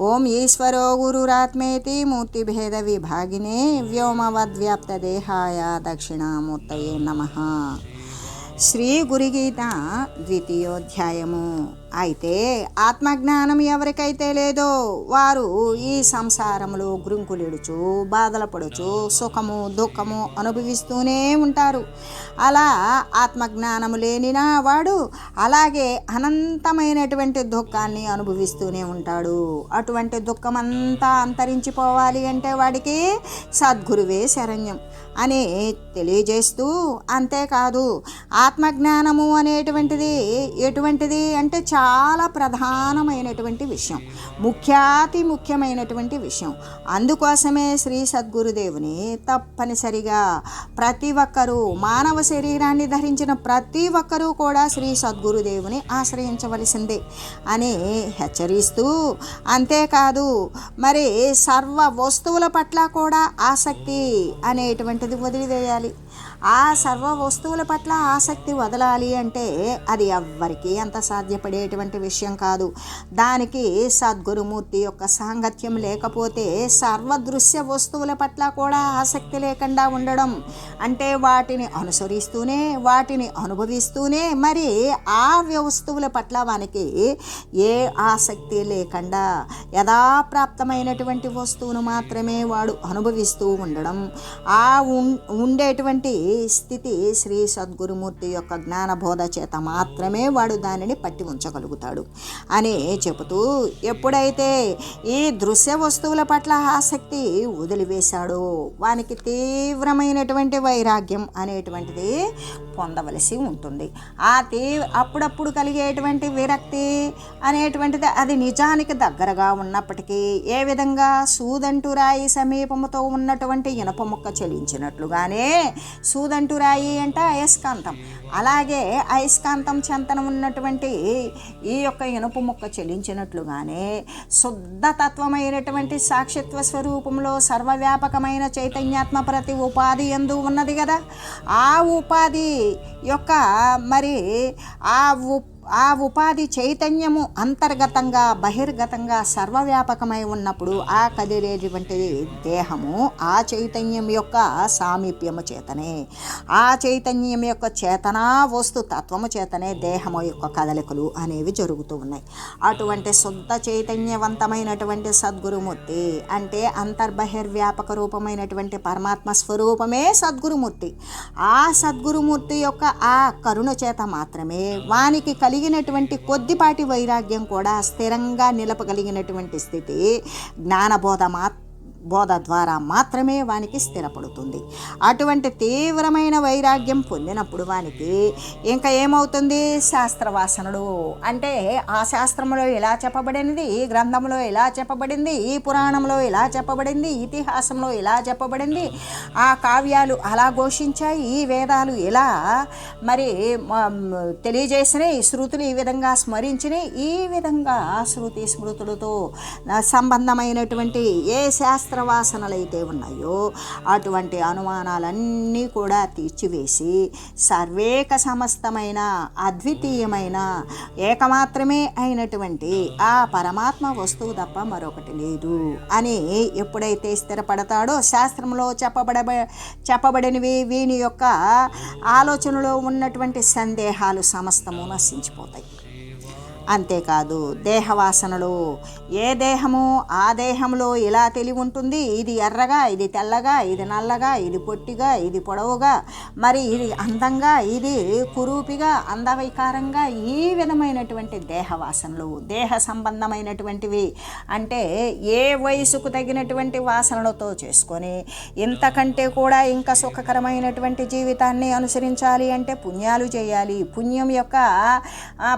ఓం ఈశ్వరో గురురాత్మేతి మూర్తిభేద విభాగినే వ్యోమవద్వ్యాప్తదేహాయ దక్షిణామూర్తయే నమ శ్రీ గురుగీత ద్వితీయోధ్యాయము అయితే ఆత్మజ్ఞానం ఎవరికైతే లేదో వారు ఈ సంసారంలో గ్రుంకులిడుచు బాధలు పడుచు సుఖము దుఃఖము అనుభవిస్తూనే ఉంటారు. అలా ఆత్మజ్ఞానము లేనినా వాడు అలాగే అనంతమైనటువంటి దుఃఖాన్ని అనుభవిస్తూనే ఉంటాడు. అటువంటి దుఃఖం అంతా అంతరించిపోవాలి అంటే వాడికి సద్గురువే శరణ్యం అని తెలియజేస్తూ అంతేకాదు ఆత్మజ్ఞానము అనేటువంటిది ఎటువంటిది అంటే చాలా చాలా ప్రధానమైనటువంటి విషయం. ముఖ్యాతి ముఖ్యమైనటువంటి విషయం. అందుకోసమే శ్రీ సద్గురుదేవుని తప్పనిసరిగా ప్రతి ఒక్కరూ మానవ శరీరాన్ని ధరించిన ప్రతి ఒక్కరూ కూడా శ్రీ సద్గురుదేవుని ఆశ్రయించవలసిందే అని హెచ్చరిస్తూ అంతేకాదు మరి సర్వ వస్తువుల పట్ల కూడా ఆసక్తి అనేటువంటిది వదిలివేయాలి. ఆ సర్వ వస్తువుల పట్ల ఆసక్తి వదలాలి అంటే అది ఎవ్వరికీ అంత సాధ్యపడేటువంటి విషయం కాదు. దానికి సద్గురుమూర్తి యొక్క సాంగత్యం లేకపోతే సర్వదృశ్య వస్తువుల పట్ల కూడా ఆసక్తి లేకుండా ఉండడం అంటే వాటిని అనుసరిస్తూనే వాటిని అనుభవిస్తూనే మరి ఆ వస్తువుల పట్ల వానికి ఏ ఆసక్తి లేకుండా యథాప్రాప్తమైనటువంటి వస్తువును మాత్రమే వాడు అనుభవిస్తూ ఉండడం. ఆ ఉండేటువంటి స్థితి శ్రీ సద్గురుమూర్తి యొక్క జ్ఞానబోధ చేత మాత్రమే వాడు దానిని పట్టి ఉంచగలుగుతాడు. అని చెబుతూ ఎప్పుడైతే ఈ దృశ్య వస్తువుల పట్ల ఆసక్తి వదిలివేశాడో వానికి తీవ్రమైనటువంటి వైరాగ్యం అనేటువంటిది పొందవలసి ఉంటుంది. ఆ తీ అప్పుడప్పుడు కలిగేటువంటి విరక్తి అనేటువంటిది అది నిజానికి దగ్గరగా ఉన్నప్పటికీ ఏ విధంగా సూదంటురాయి సమీపముతో ఉన్నటువంటి ఇనప మొక్క చెలించినట్లుగానే సూదంటూ రాయి అంటే అయస్కాంతం. అలాగే అయస్కాంతం చెంతన ఉన్నటువంటి ఈ యొక్క ఇనుప ముక్క చెలించినట్లుగానే శుద్ధతత్వమైనటువంటి సాక్షిత్వ స్వరూపంలో సర్వవ్యాపకమైన చైతన్యాత్మ ప్రతి ఉపాధి ఎందు ఉన్నది కదా ఆ ఉపాధి యొక్క మరి ఆ ఉప్ ఆ ఉపాధి చైతన్యము అంతర్గతంగా బహిర్గతంగా సర్వవ్యాపకమై ఉన్నప్పుడు ఆ కదిలేటువంటి దేహము ఆ చైతన్యం యొక్క సామీప్యము చేతనే. ఆ చైతన్యం యొక్క చేతనా వస్తు తత్వము చేతనే దేహము యొక్క కదలికలు అనేవి జరుగుతూ ఉన్నాయి. అటువంటి శుద్ధ చైతన్యవంతమైనటువంటి సద్గురుమూర్తి అంటే అంతర్బహిర్వ్యాపక రూపమైనటువంటి పరమాత్మ స్వరూపమే సద్గురుమూర్తి. ఆ సద్గురుమూర్తి యొక్క ఆ కరుణ చేత మాత్రమే వానికి కలిగినటువంటి కొద్దిపాటి వైరాగ్యం కూడా స్థిరంగా నిలపగలిగినటువంటి స్థితి. జ్ఞానబోధ మాత్రం బోధ ద్వారా మాత్రమే వానికి స్థిరపడుతుంది. అటువంటి తీవ్రమైన వైరాగ్యం పొందినప్పుడు వానికి ఇంకా ఏమవుతుంది? శాస్త్రవాసనలు అంటే ఆ శాస్త్రంలో ఇలా చెప్పబడినది ఈ గ్రంథంలో ఇలా చెప్పబడింది? ఈ పురాణంలో ఇలా చెప్పబడింది? ఇతిహాసంలో ఇలా చెప్పబడింది? ఆ కావ్యాలు అలా ఘోషించాయి? ఈ వేదాలు ఇలా మరి తెలియజేసినాయి? శృతులు ఈ విధంగా స్మరించినాయి? ఈ విధంగా శృతి స్మృతులతో సంబంధమైనటువంటి ఏ శాస్త్ర వాసనలైతే ఉన్నాయో అటువంటి అనుమానాలన్నీ కూడా తీర్చివేసి సర్వేక సమస్తమైన అద్వితీయమైన ఏకమాత్రమే అయినటువంటి ఆ పరమాత్మ వస్తువు తప్ప మరొకటి లేదు అని ఎప్పుడైతే స్థిరపడతాడో శాస్త్రంలో చెప్పబడ చెప్పబడినవి వీని యొక్క ఆలోచనలో ఉన్నటువంటి సందేహాలు సమస్తము నశించిపోతాయి. అంతేకాదు దేహవాసనలు ఏ దేహము ఆ దేహంలో ఇలా తెలివి ఉంటుంది? ఇది ఎర్రగా ఇది తెల్లగా ఇది నల్లగా ఇది పొట్టిగా ఇది పొడవుగా. మరి ఇది అందంగా ఇది కురూపిగా అందవైకారంగా ఈ విధమైనటువంటి దేహవాసనలు దేహ సంబంధమైనటువంటివి. అంటే ఏ వయసుకు తగినటువంటి వాసనలతో చేసుకొని ఇంతకంటే కూడా ఇంకా సుఖకరమైనటువంటి జీవితాన్ని అనుసరించాలి అంటే పుణ్యాలు చేయాలి. పుణ్యం యొక్క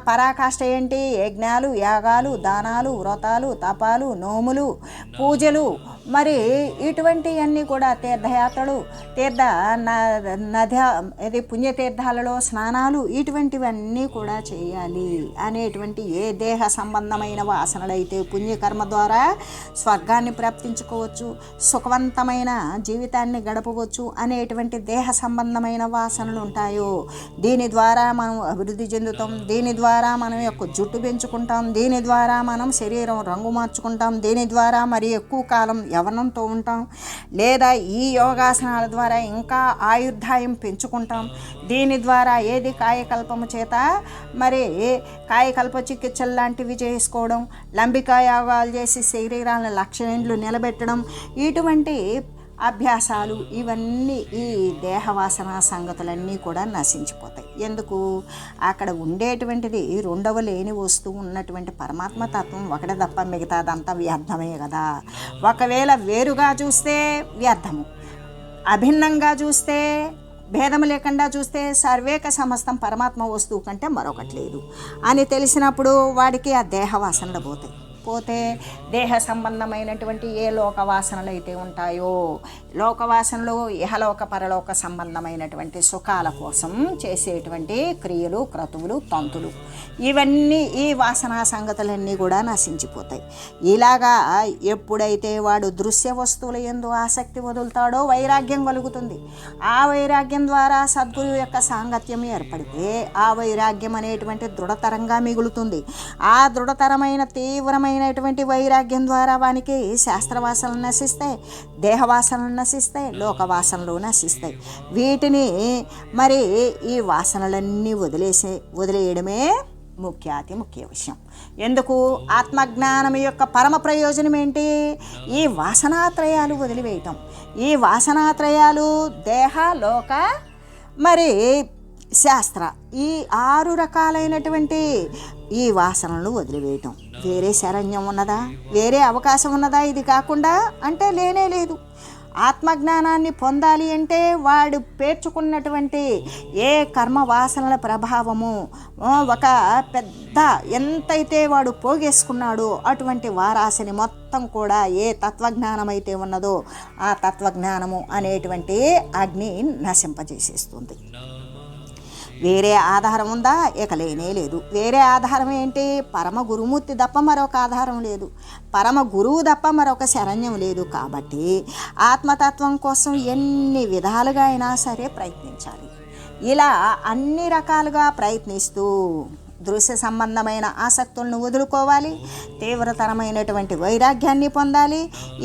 పరాకాష్ట ఏంటి? యజ్ఞాలు యాగాలు దానాలు వ్రతాలు తపాలు నోములు పూజలు మరి ఇటువంటివన్నీ కూడా తీర్థయాత్రలు తీర్థ న- నద ఇది పుణ్యతీర్థాలలో స్నానాలు ఇటువంటివన్నీ కూడా చేయాలి అనేటువంటి ఏ దేహ సంబంధమైన వాసనలు అయితే పుణ్యకర్మ ద్వారా స్వర్గాన్ని ప్రాప్తించుకోవచ్చు సుఖవంతమైన జీవితాన్ని గడపవచ్చు అనేటువంటి దేహ సంబంధమైన వాసనలు ఉంటాయో దీని ద్వారా మనం అభివృద్ధి చెందుతాం దీని ద్వారా మనం యొక్క జుట్టు పెంచుకుంటాం దీని ద్వారా మనం శరీరం రంగు మార్చుకుంటాం దీని ద్వారా మరి ఎక్కువ కాలం యవనంతో ఉంటాం. లేదా ఈ యోగాసనాల ద్వారా ఇంకా ఆయుర్దాయం పెంచుకుంటాం. దీని ద్వారా ఏది కాయకల్పము చేత? మరి కాయకల్ప చికిత్సలు లాంటివి చేసుకోవడం లంబికా యోగాలు చేసి శరీరాలను లక్షణలు నిలబెట్టడం ఇటువంటి అభ్యాసాలు ఇవన్నీ ఈ దేహవాసన సంగతులన్నీ కూడా నశించిపోతాయి. ఎందుకు? అక్కడ ఉండేటువంటిది రెండవ లేని వస్తువు ఉన్నటువంటి పరమాత్మ తత్వం ఒకటే తప్ప మిగతాదంతా వ్యర్థమే కదా. ఒకవేళ వేరుగా చూస్తే వ్యర్థము. అభిన్నంగా చూస్తే భేదము లేకుండా చూస్తే సర్వేక సమస్తం పరమాత్మ వస్తువు కంటే మరొకటి లేదు. అని తెలిసినప్పుడు వాడికి ఆ దేహ వాసనలు పోతాయి. పోతే దేహ సంబంధమైనటువంటి ఏ లోక వాసనలు అయితే ఉంటాయో లోకవాసనలు ఇహలోక పరలోక సంబంధమైనటువంటి సుఖాల కోసం చేసేటువంటి క్రియలు క్రతువులు తంతులు. ఇవన్నీ ఈ వాసనా సంగతులన్నీ కూడా నశించిపోతాయి. ఇలాగా ఎప్పుడైతే వాడు దృశ్య వస్తువుల ఎందు ఆసక్తి వదులుతాడో వైరాగ్యం కలుగుతుంది. ఆ వైరాగ్యం ద్వారా సద్గురు యొక్క సాంగత్యం ఏర్పడితే ఆ వైరాగ్యం అనేటువంటి దృఢతరంగా మిగులుతుంది. ఆ దృఢతరమైన తీవ్రమైనటువంటి వైరాగ్యం ద్వారా వానికి శాస్త్రవాసనలు నశిస్తాయి దేహవాసనలు నశిస్తాయి లోకవాసనలు నశిస్తాయి. వీటిని మరి ఈ వాసనలన్నీ వదిలేసే వదిలేయడమే ముఖ్యాతి ముఖ్య విషయం. ఎందుకు? ఆత్మజ్ఞానం యొక్క పరమ ప్రయోజనం ఏంటి? ఈ వాసనాత్రయాలు వదిలివేయటం. ఈ వాసనాత్రయాలు దేహ లోక మరి శాస్త్ర. ఈ ఆరు రకాలైనటువంటి ఈ వాసనలు వదిలివేయటం. వేరే శరణ్యం ఉన్నదా? వేరే అవకాశం ఉన్నదా? ఇది కాకుండా అంటే లేనే లేదు. ఆత్మజ్ఞానాన్ని పొందాలి అంటే వాడు పేర్చుకున్నటువంటి ఏ కర్మ వాసనల ప్రభావము ఒక పెద్ద ఎంతైతే వాడు పోగేసుకున్నాడో అటువంటి వారాశని మొత్తం కూడా ఏ తత్వజ్ఞానం అయితే ఉన్నదో ఆ తత్వజ్ఞానము అనేటువంటి అగ్ని నశింపజేసేస్తుంది. వేరే ఆధారం ఉందా? ఇక లేనే లేదు. వేరే ఆధారం ఏంటి? పరమ గురుమూర్తి తప్ప మరొక ఆధారం లేదు. పరమ గురువు తప్ప మరొక శరణ్యం లేదు కాబట్టి ఆత్మతత్వం కోసం ఎన్ని విధాలుగా అయినా సరే ప్రయత్నించాలి. ఇలా అన్ని రకాలుగా ప్రయత్నిస్తూ దృశ్య సంబంధమైన ఆసక్తులను వదులుకోవాలి తీవ్రతరమైనటువంటి వైరాగ్యాన్ని పొందాలి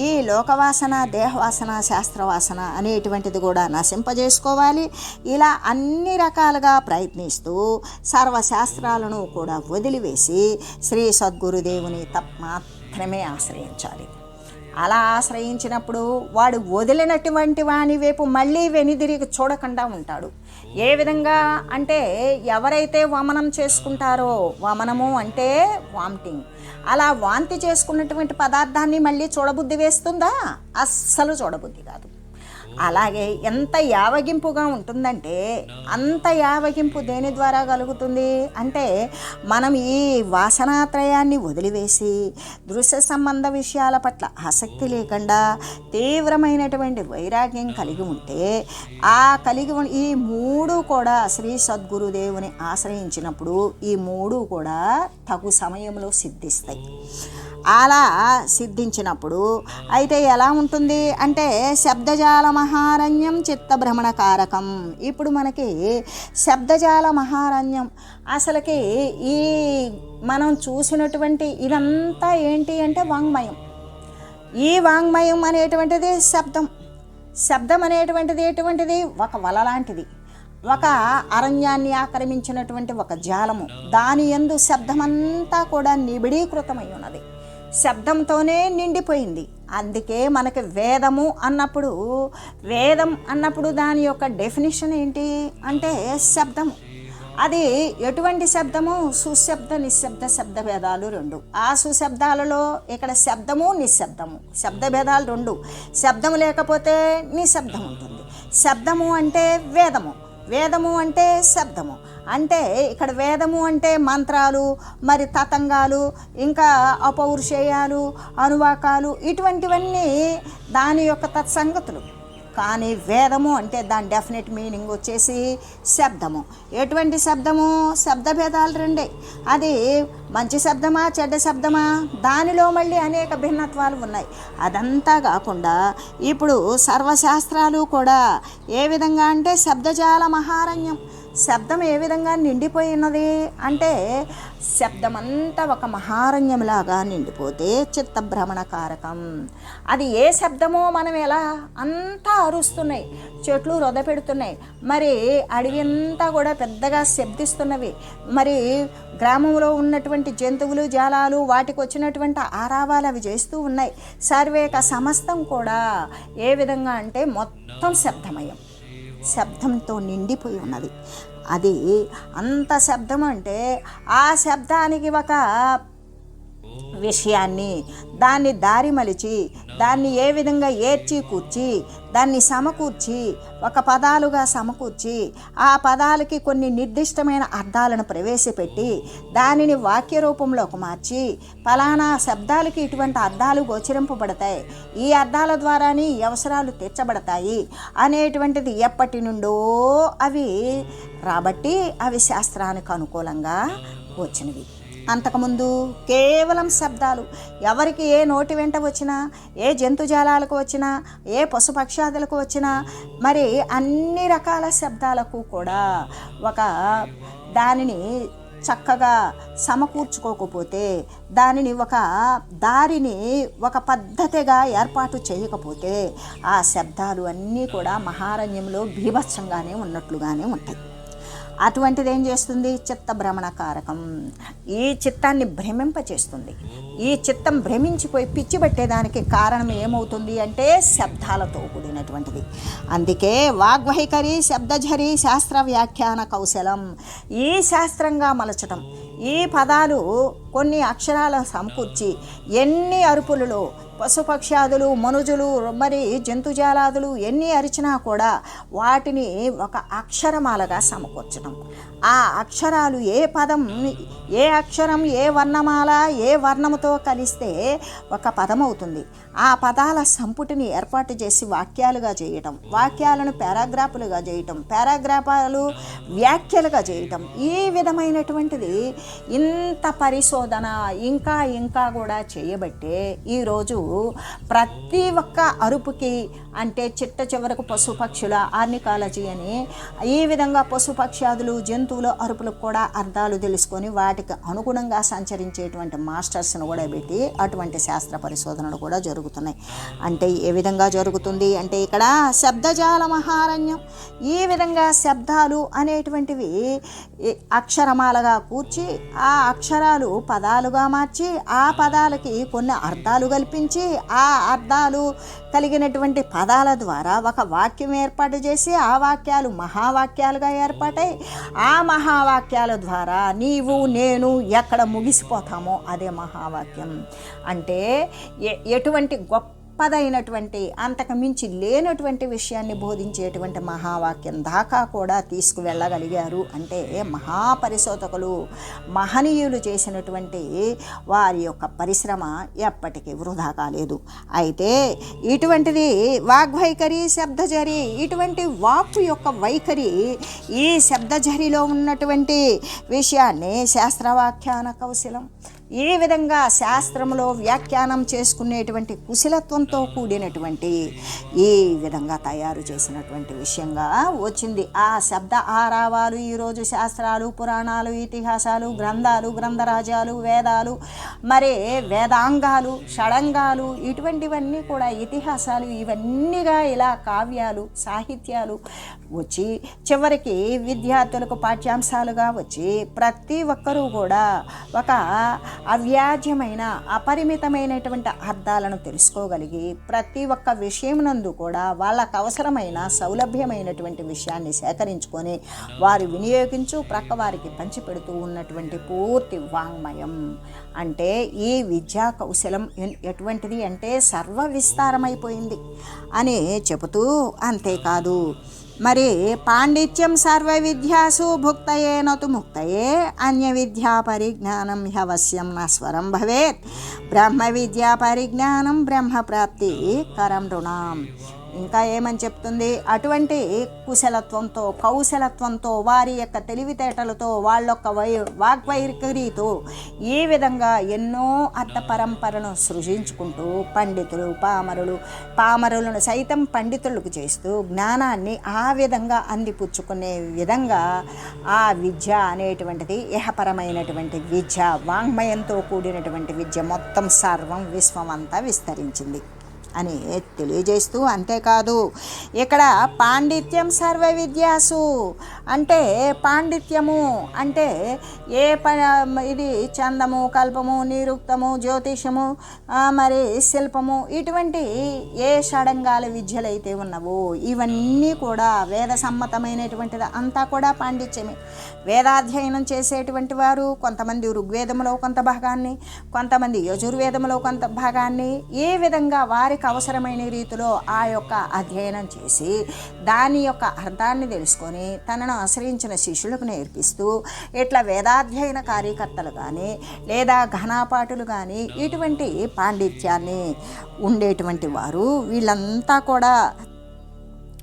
ఈ లోకవాసన దేహవాసన శాస్త్రవాసన అనేటువంటిది కూడా నశింపజేసుకోవాలి. ఇలా అన్ని రకాలుగా ప్రయత్నిస్తూ సర్వశాస్త్రాలను కూడా వదిలివేసి శ్రీ సద్గురుదేవుని తప్ప మాత్రమే ఆశ్రయించాలి. అలా ఆశ్రయించినప్పుడు వాడు వదిలినటువంటి వాని వైపు మళ్ళీ వెనుదిరిగి చూడకుండా ఉంటాడు. ఏ విధంగా అంటే ఎవరైతే వమనం చేసుకుంటారో వమనము అంటే వామిటింగ్. అలా వాంతి చేసుకున్నటువంటి పదార్థాన్ని మళ్ళీ చూడబుద్ధి వేస్తుందా? అస్సలు చూడబుద్ధి కాదు. అలాగే ఎంత యావగింపుగా ఉంటుందంటే అంత యావగింపు దేని ద్వారా కలుగుతుంది? అంటే మనం ఈ వాసనాత్రయాన్ని వదిలివేసి దృశ్య సంబంధ విషయాల పట్ల ఆసక్తి లేకుండా తీవ్రమైనటువంటి వైరాగ్యం కలిగి ఉంటే ఆ కలిగి ఈ మూడు కూడా శ్రీ సద్గురుదేవుని ఆశ్రయించినప్పుడు ఈ మూడు కూడా తగు సమయంలో సిద్ధిస్తాయి. అలా సిద్ధించినప్పుడు అయితే ఎలా ఉంటుంది అంటే శబ్దజాల మహారణ్యం చిత్తభ్రమణకారకం. ఇప్పుడు మనకి శబ్దజాల మహారణ్యం అసలుకి ఈ మనం చూసినటువంటి ఇదంతా ఏంటి అంటే వాంగ్మయం. ఈ వాంగ్మయం అనేటువంటిది శబ్దం. శబ్దం అనేటువంటిది ఎటువంటిది? ఒక వల లాంటిది. ఒక అరణ్యాన్ని ఆక్రమించినటువంటి ఒక జాలము. దాని ఎందు శబ్దమంతా కూడా నిబిడీకృతమై ఉన్నది. శబ్దంతోనే నిండిపోయింది. అందుకే మనకి వేదము అన్నప్పుడు వేదం అన్నప్పుడు దాని యొక్క డెఫినేషన్ ఏంటి అంటే శబ్దము. అది ఎటువంటి శబ్దము? సుశబ్ద నిశ్శబ్ద శబ్ద భేదాలు రెండు. ఆ సుశబ్దాలలో ఇక్కడ శబ్దము నిశ్శబ్దము. శబ్ద భేదాలు రెండు. శబ్దము లేకపోతే నిశ్శబ్దం ఉంటుంది. శబ్దము అంటే వేదము. వేదము అంటే శబ్దము. అంటే ఇక్కడ వేదము అంటే మంత్రాలు మరి తతంగాలు ఇంకా అపౌరుషేయాలు అనువాకాలు ఇటువంటివన్నీ దాని యొక్క తత్సంగతులు. కానీ వేదము అంటే దాని డెఫినెట్ మీనింగ్ వచ్చేసి శబ్దము. ఎటువంటి శబ్దము? శబ్ద భేదాలు రెండే. అది మంచి శబ్దమా చెడ్డ శబ్దమా? దానిలో మళ్ళీ అనేక భిన్నత్వాలు ఉన్నాయి. అదంతా కాకుండా ఇప్పుడు సర్వశాస్త్రాలు కూడా ఏ విధంగా అంటే శబ్దజాల మహారణ్యం. శబ్దం ఏ విధంగా నిండిపోయి ఉన్నది అంటే శబ్దమంతా ఒక మహారణ్యంలాగా నిండిపోతే చిత్తభ్రమణ కారకం అది ఏ శబ్దమో మనం ఎలా అంతా అరుస్తున్నాయి చెట్లు రొద పెడుతున్నాయి మరి అడవి అంతా కూడా పెద్దగా శబ్దిస్తున్నవి మరి గ్రామంలో ఉన్నటువంటి జంతువులు జాలాలు వాటికి వచ్చినటువంటి ఆరావాలు అవి చేస్తూ ఉన్నాయి. సర్వేక సమస్తం కూడా ఏ విధంగా అంటే మొత్తం శబ్దమయం. శబ్దంతో నిండిపోయి ఉన్నది. అది అంత శబ్దం అంటే ఆ శబ్దానికి ఒక విషయాన్ని దాన్ని దారి మలిచి దాన్ని ఏ విధంగా ఏర్చి కూర్చి దాన్ని సమకూర్చి ఒక పదాలుగా సమకూర్చి ఆ పదాలకి కొన్ని నిర్దిష్టమైన అర్థాలను ప్రవేశపెట్టి దానిని వాక్య రూపంలోకి మార్చి ఫలానా శబ్దాలకి ఇటువంటి అర్థాలు గోచరింపబడతాయి. ఈ అర్థాల ద్వారానే ఈ అవసరాలు తీర్చబడతాయి అనేటువంటిది ఎప్పటి నుండో అవి రాబట్టి అవి శాస్త్రానికి అనుకూలంగా వచ్చినవి. అంతకుముందు కేవలం శబ్దాలు. ఎవరికి ఏ నోటి వెంట వచ్చినా ఏ జంతుజాలాలకు వచ్చినా ఏ పశుపక్షాదులకు వచ్చినా మరి అన్ని రకాల శబ్దాలకు కూడా ఒక దానిని చక్కగా సమకూర్చుకోకపోతే దానిని ఒక దారిని ఒక పద్ధతిగా ఏర్పాటు చేయకపోతే ఆ శబ్దాలు అన్నీ కూడా మహారణ్యంలో బీభత్సంగానే ఉన్నట్లుగానే ఉంటాయి. అటువంటిది ఏం చేస్తుంది? చిత్త భ్రమణ కారకం ఈ చిత్తాన్ని భ్రమింపచేస్తుంది. ఈ చిత్తం భ్రమించిపోయి పిచ్చి పట్టేదానికి కారణం ఏమవుతుంది అంటే శబ్దాలతో కూడినటువంటిది. అందుకే వాగ్వైఖరి శబ్దఝరి శాస్త్ర వ్యాఖ్యాన కౌశలం ఈ శాస్త్రంగా మలచటం. ఈ పదాలు కొన్ని అక్షరాలను సమకూర్చి ఎన్ని అరుపులలో పశుపక్ష్యాదులు మనుజులు మరి జంతుజాలాదులు ఎన్ని అరిచినా కూడా వాటిని ఒక అక్షరమాలగా సమకూర్చడం. ఆ అక్షరాలు ఏ పదం ఏ అక్షరం ఏ వర్ణమాల ఏ వర్ణముతో కలిస్తే ఒక పదం అవుతుంది ఆ పదాల సంపుటిని ఏర్పాటు చేసి వాక్యాలుగా చేయటం వాక్యాలను పారాగ్రాఫులుగా చేయటం పారాగ్రాఫాలు వ్యాఖ్యలుగా చేయటం ఈ విధమైనటువంటిది ఇంత పరిశోధన ఇంకా ఇంకా కూడా చేయబట్టే ఈరోజు ప్రతి ఒక్క అరుపుకి అంటే చిట్ట చివరకు పశుపక్షుల ఆర్నికాలజీ అని ఈ విధంగా పశుపక్ష్యాదులు జంతువుల అరుపులకు కూడా అర్థాలు తెలుసుకొని వాటికి అనుగుణంగా సంచరించేటువంటి మాస్టర్స్ను కూడా పెట్టి అటువంటి శాస్త్ర పరిశోధనలు కూడా జరుగుతున్నాయి. అంటే ఏ విధంగా జరుగుతుంది అంటే ఇక్కడ శబ్దజాల మహారణ్యం. ఈ విధంగా శబ్దాలు అనేటువంటివి అక్షరమాలగా కూర్చి ఆ అక్షరాలు పదాలుగా మార్చి ఆ పదాలకి కొన్ని అర్థాలు కల్పించి ఆ అర్థాలు కలిగినటువంటి పదాల ద్వారా ఒక వాక్యం ఏర్పాటు చేసి ఆ వాక్యాలు మహావాక్యాలుగా ఏర్పాటై ఆ మహావాక్యాల ద్వారా నీవు నేను ఎక్కడ ముగిసిపోతామో అదే మహావాక్యం. అంటే ఎ- ఎటువంటి గొప్ప పదైనటువంటి అంతకు మించి లేనటువంటి విషయాన్ని బోధించేటువంటి మహావాక్యం దాకా కూడా తీసుకువెళ్ళగలిగారు. అంటే మహాపరిశోధకులు మహనీయులు చేసినటువంటి వారి యొక్క పరిశ్రమ ఎప్పటికీ వృధా కాలేదు. అయితే ఇటువంటిది వాగ్వైఖరి శబ్దజరి ఇటువంటి వాక్కు యొక్క వైఖరి ఈ శబ్దజరిలో ఉన్నటువంటి విషయాన్ని శాస్త్రవాఖ్యాన కౌశలం ఈ విధంగా శాస్త్రంలో వ్యాఖ్యానం చేసుకునేటువంటి కుశలత్వంతో కూడినటువంటి ఈ విధంగా తయారు చేసినటువంటి విషయంగా వచ్చింది. ఆ శబ్ద ఆరావాలు ఈరోజు శాస్త్రాలు పురాణాలు ఇతిహాసాలు గ్రంథాలు గ్రంథరాజాలు వేదాలు మరి వేదాంగాలు షడంగాలు ఇటువంటివన్నీ కూడా ఇతిహాసాలు ఇవన్నీగా ఇలా కావ్యాలు సాహిత్యాలు వచ్చి చివరికి విద్యార్థులకు పాఠ్యాంశాలుగా వచ్చి ప్రతి ఒక్కరూ కూడా ఒక అవ్యాజ్యమైన అపరిమితమైనటువంటి అర్థాలను తెలుసుకోగలిగి ప్రతి ఒక్క విషయమునందు కూడా వాళ్ళకు అవసరమైన సౌలభ్యమైనటువంటి విషయాన్ని సేకరించుకొని వారు వినియోగించు ప్రక్క వారికి పంచిపెడుతూ ఉన్నటువంటి పూర్తి వాంగ్మయం. అంటే ఈ విద్యా కౌశలం ఎన్- ఎటువంటిది అంటే సర్వ విస్తారమైపోయింది అని చెబుతూ అంతేకాదు. మరి పాండిత్యం సర్వ విద్యాసు భుక్తయే నతు ముక్తయే అన్య విద్యా పరిజ్ఞానం హ్యవశ్యం నస్వరం భవేత్ బ్రహ్మ విద్యా పరిజ్ఞానం బ్రహ్మ ప్రాప్తి కరం రుణాం ఇంకా ఏమని చెప్తుంది? అటువంటి కుశలత్వంతో కౌశలత్వంతో వారి యొక్క తెలివితేటలతో వాళ్ళ యొక్క వై వాగ్వైఖరితో ఈ విధంగా ఎన్నో అర్థ పరంపరను సృజించుకుంటూ పండితులు పామరులు పామరులను సైతం పండితులకు చేస్తూ జ్ఞానాన్ని ఆ విధంగా అందిపుచ్చుకునే విధంగా ఆ విద్య అనేటువంటిది ఇహపరమైనటువంటి విద్య వాంగ్మయంతో కూడినటువంటి విద్య మొత్తం సర్వం విశ్వమంతా విస్తరించింది. అని తెలియజేస్తూ అంతేకాదు ఇక్కడ పాండిత్యం సర్వ విద్యాసు. అంటే పాండిత్యము అంటే ఏ ప ఇది చందము కల్పము నిరుక్తము జ్యోతిషము మరి శిల్పము ఇటువంటి ఏ షడంగాల విద్యలు అయితే ఉన్నవో ఇవన్నీ కూడా వేద సమ్మతమైనటువంటిది అంతా కూడా పాండిత్యమే. వేదాధ్యయనం చేసేటువంటి వారు కొంతమంది ఋగ్వేదములో కొంత భాగాన్ని కొంతమంది యజుర్వేదములో కొంత భాగాన్ని ఏ విధంగా వారి వారికి అవసరమైన రీతిలో ఆ యొక్క అధ్యయనం చేసి దాని యొక్క అర్థాన్ని తెలుసుకొని తనను ఆశ్రయించిన శిష్యులకు నేర్పిస్తూ ఇట్లా వేదాధ్యయన కార్యకర్తలు కానీ లేదా ఘనాపాటులు కానీ ఇటువంటి పాండిత్యాన్ని ఉండేటువంటి వారు వీళ్ళంతా కూడా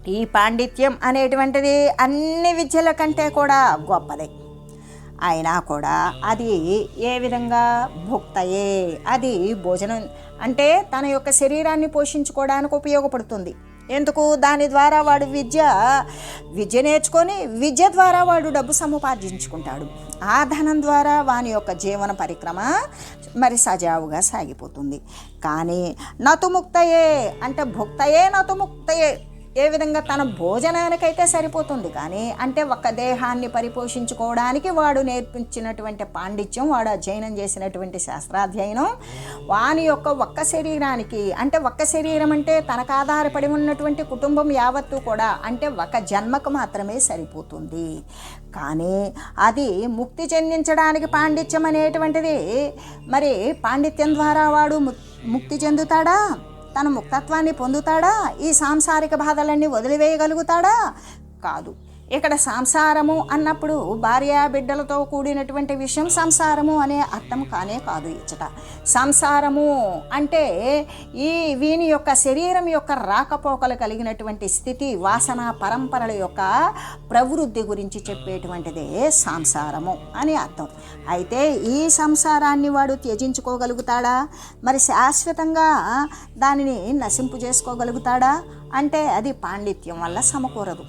ఈ పాండిత్యం అనేటువంటిది అన్ని విద్యల కంటే కూడా గొప్పదే. అయినా కూడా అది ఏ విధంగా భుక్తయే? అది భోజనం. అంటే తన యొక్క శరీరాన్ని పోషించుకోవడానికి ఉపయోగపడుతుంది. ఎందుకు? దాని ద్వారా వాడు విద్య విద్య నేర్చుకొని విద్య ద్వారా వాడు డబ్బు సముపార్జించుకుంటాడు ఆ ధనం ద్వారా వాని యొక్క జీవన పరిక్రమ మరి సజావుగా సాగిపోతుంది. కానీ నతుముక్తయే? అంటే భుక్తయే నతుముక్తయే? ఏ విధంగా తన భోజనానికైతే సరిపోతుంది. కానీ అంటే ఒక్క దేహాన్ని పరిపోషించుకోవడానికి వాడు నేర్పించినటువంటి పాండిత్యం వాడు అధ్యయనం చేసినటువంటి శాస్త్రాధ్యయనం వాని యొక్క ఒక్క శరీరానికి అంటే ఒక్క శరీరం అంటే తనకు ఆధారపడి ఉన్నటువంటి కుటుంబం యావత్తు కూడా అంటే ఒక జన్మకు మాత్రమే సరిపోతుంది. కానీ అది ముక్తి చెందించడానికి పాండిత్యం అనేటువంటిది మరి పాండిత్యం ద్వారా వాడు ముక్తి చెందుతాడా? తన ముక్తత్వాన్ని పొందుతాడా? ఈ సాంసారిక బాధలన్నీ వదిలివేయగలుగుతాడా? కాదు. ఇక్కడ సంసారము అన్నప్పుడు భార్య బిడ్డలతో కూడినటువంటి విషయం సంసారము అనే అర్థం కానే కాదు ఇచ్చట సంసారము అంటే ఈ వీని యొక్క శరీరం యొక్క రాకపోకలు కలిగినటువంటి స్థితి వాసన పరంపరల యొక్క ప్రవృద్ధి గురించి చెప్పేటువంటిదే సంసారము అని అర్థం. అయితే ఈ సంసారాన్ని వాడు త్యజించుకోగలుగుతాడా? మరి శాశ్వతంగా దానిని నశింపు చేసుకోగలుగుతాడా? అంటే అది పాండిత్యం వల్ల సమకూరదు.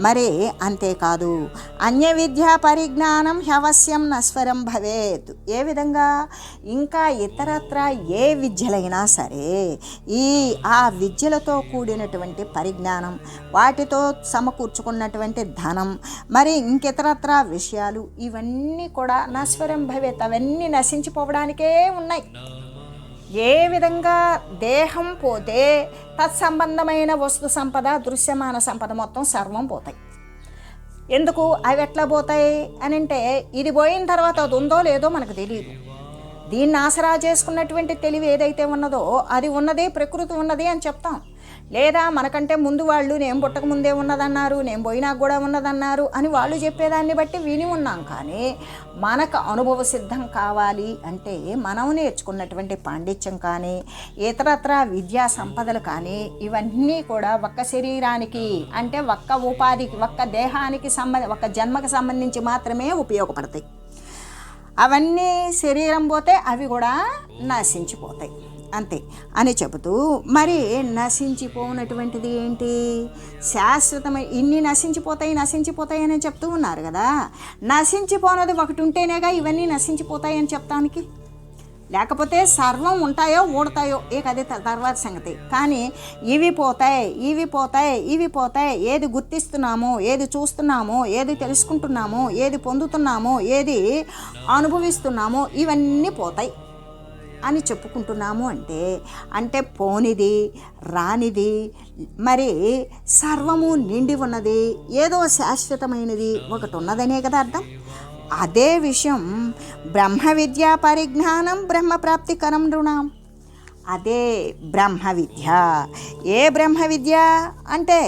మరి అంతేకాదు. అన్య విద్యా పరిజ్ఞానం హ్యవశ్యం నస్వరం భవేత్. ఏ విధంగా? ఇంకా ఇతరత్ర ఏ విద్యలైనా సరే ఈ ఆ విద్యలతో కూడినటువంటి పరిజ్ఞానం వాటితో సమకూర్చుకున్నటువంటి ధనం మరి ఇంకితరత్ర విషయాలు ఇవన్నీ కూడా నస్వరం భవేత్. అవన్నీ నశించిపోవడానికే ఉన్నాయి. ఏ విధంగా దేహం పోతే తత్సంబంధమైన వస్తు సంపద దృశ్యమాన సంపద మొత్తం సర్వం పోతాయి. ఎందుకు? అవి ఎట్లా పోతాయి? అని అంటే ఇది పోయిన తర్వాత అది ఉందో లేదో మనకు తెలియదు దీన్ని ఆసరా చేసుకున్నటువంటి తెలివి ఏదైతే ఉన్నదో అది ఉన్నది ప్రకృతి ఉన్నది అని చెప్తాం. లేదా మనకంటే ముందు వాళ్ళు నేను పుట్టక ముందే ఉన్నదన్నారు నేను పోయినాక కూడా ఉన్నదన్నారు అని వాళ్ళు చెప్పేదాన్ని బట్టి విని ఉన్నాం. కానీ మనకు అనుభవ సిద్ధం కావాలి అంటే మనం నేర్చుకున్నటువంటి పాండిత్యం కానీ ఇతరత్ర విద్యా సంపదలు కానీ ఇవన్నీ కూడా ఒక్క శరీరానికి అంటే ఒక్క ఉపాధికి ఒక్క దేహానికి సంబంధ ఒక్క జన్మకి సంబంధించి మాత్రమే ఉపయోగపడతాయి. అవన్నీ శరీరం పోతే అవి కూడా నశించిపోతాయి. అంతే అని చెబుతూ మరి నశించిపోనటువంటిది ఏంటి? శాశ్వతమై ఇన్ని నశించిపోతాయి నశించిపోతాయి అని చెప్తూ ఉన్నారు కదా. నశించిపోనది ఒకటి ఉంటేనేగా ఇవన్నీ నశించిపోతాయి అని చెప్తానికి. లేకపోతే సర్వం ఉంటాయో ఊడతాయో ఇక అది త- తర్వాత సంగతి. కానీ ఇవి పోతాయి ఇవి పోతాయి ఇవి పోతాయి. ఏది గుర్తిస్తున్నామో ఏది చూస్తున్నామో ఏది తెలుసుకుంటున్నాము ఏది పొందుతున్నామో ఏది అనుభవిస్తున్నామో ఇవన్నీ పోతాయి. అని చెప్పుకుంటున్నాము అంటే అంటే పోనిది రానిది మరి సర్వము నిండి ఉన్నది ఏదో శాశ్వతమైనది ఒకటి ఉన్నదనే కదా అర్థం. అదే విషయం బ్రహ్మ విద్యా పరిజ్ఞానం బ్రహ్మ ప్రాప్తికరం రుణం అదే బ్రహ్మ విద్య ఏ బ్రహ్మ విద్య అంటే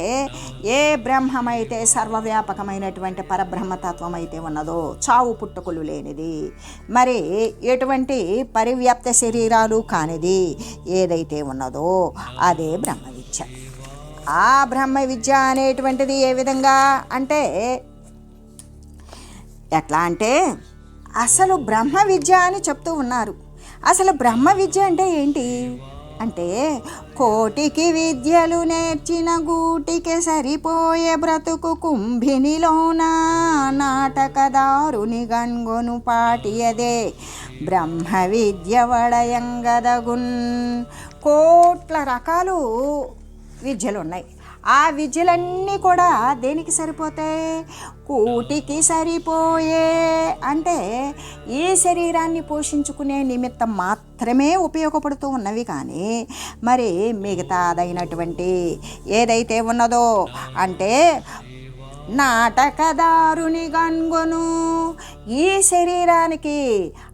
ఏ బ్రహ్మమైతే సర్వవ్యాపకమైనటువంటి పరబ్రహ్మతత్వం అయితే ఉన్నదో చావు పుట్టుకలు లేనిది. మరి ఎటువంటి పరివ్యాప్త శరీరాలు కానిది ఏదైతే ఉన్నదో అదే బ్రహ్మ విద్య ఆ బ్రహ్మ విద్య అనేటువంటిది ఏ విధంగా? అంటే ఎట్లా అంటే అసలు బ్రహ్మ విద్య అని చెప్తూ ఉన్నారు. అసలు బ్రహ్మ విద్య అంటే ఏంటి? అంటే కోటికి విద్యలు నేర్చిన గూటికి సరిపోయే బ్రతుకు కుంభినిలోన నాటకదారుని గంగును పాటియదే. బ్రహ్మ విద్య వడయంగదగున్ కోట్ల రకాలు విద్యలు ఉన్నాయి ఆ విద్యలన్నీ కూడా దేనికి సరిపోతాయి? కూటికి సరిపోయే. అంటే ఈ శరీరాన్ని పోషించుకునే నిమిత్తం మాత్రమే ఉపయోగపడుతూ ఉన్నవి కానీ మరి మిగతాదైనటువంటి ఏదైతే ఉన్నదో అంటే నాటకదారుని గన్గును. ఈ శరీరానికి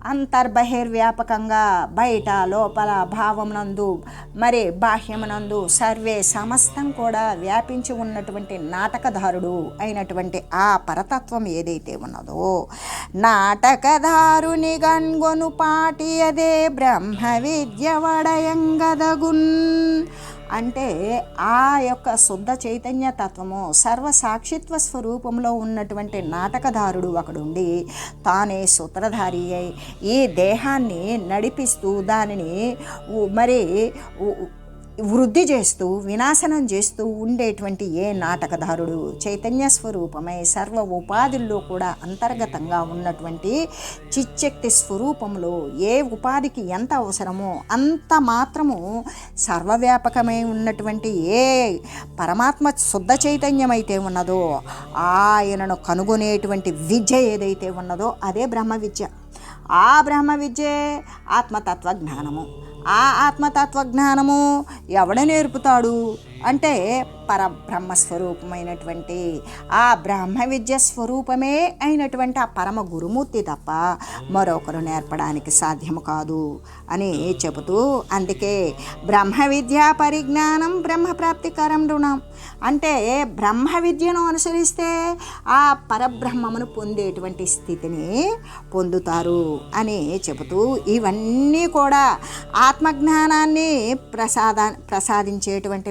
అంతర్బహిర్వ్యాపకంగా బయట లోపల భావమునందు మరి బాహ్యమునందు సర్వే సమస్తం కూడా వ్యాపించి ఉన్నటువంటి నాటకదారుడు అయినటువంటి ఆ పరతత్వం ఏదైతే ఉన్నదో నాటకదారుని గన్గొను పాటి అదే బ్రహ్మ విద్య వడయంగదగున్ అంటే ఆ యొక్క శుద్ధ చైతన్య తత్వము సర్వసాక్షిత్వ స్వరూపంలో ఉన్నటువంటి నాటకదారుడు ఒకడుండి తానే సూత్రధారి అయి ఈ దేహాన్ని నడిపిస్తూ దానిని మరి ఉ- వృద్ధి చేస్తూ వినాశనం చేస్తూ ఉండేటువంటి ఏ నాటకదారుడు చైతన్య స్వరూపమై సర్వ ఉపాధుల్లో కూడా అంతర్గతంగా ఉన్నటువంటి చిచ్చక్తి స్వరూపంలో ఏ ఉపాధికి ఎంత అవసరమో అంత మాత్రము సర్వవ్యాపకమై ఉన్నటువంటి ఏ పరమాత్మ శుద్ధ చైతన్యమైతే ఉన్నదో ఆయనను కనుగొనేటువంటి విద్య ఏదైతే ఉన్నదో అదే బ్రహ్మ విద్య ఆ బ్రహ్మ విద్యే ఆత్మతత్వ జ్ఞానము ఆ ఆత్మతత్వ జ్ఞానము ఎవడ నేర్పుతాడు? అంటే పరబ్రహ్మ స్వరూపమైనటువంటి ఆ బ్రహ్మ విద్య స్వరూపమే అయినటువంటి ఆ పరమ గురుమూర్తి తప్ప మరొకరు నేర్పడానికి సాధ్యము కాదు అని చెబుతూ అందుకే బ్రహ్మ విద్యా పరిజ్ఞానం బ్రహ్మ ప్రాప్తికరం రుణం. అంటే బ్రహ్మ విద్యను అనుసరిస్తే ఆ పరబ్రహ్మమును పొందేటువంటి స్థితిని పొందుతారు అని చెబుతూ ఇవన్నీ కూడా ఆత్మజ్ఞానాన్ని ప్రసాద ప్రసాదించేటువంటి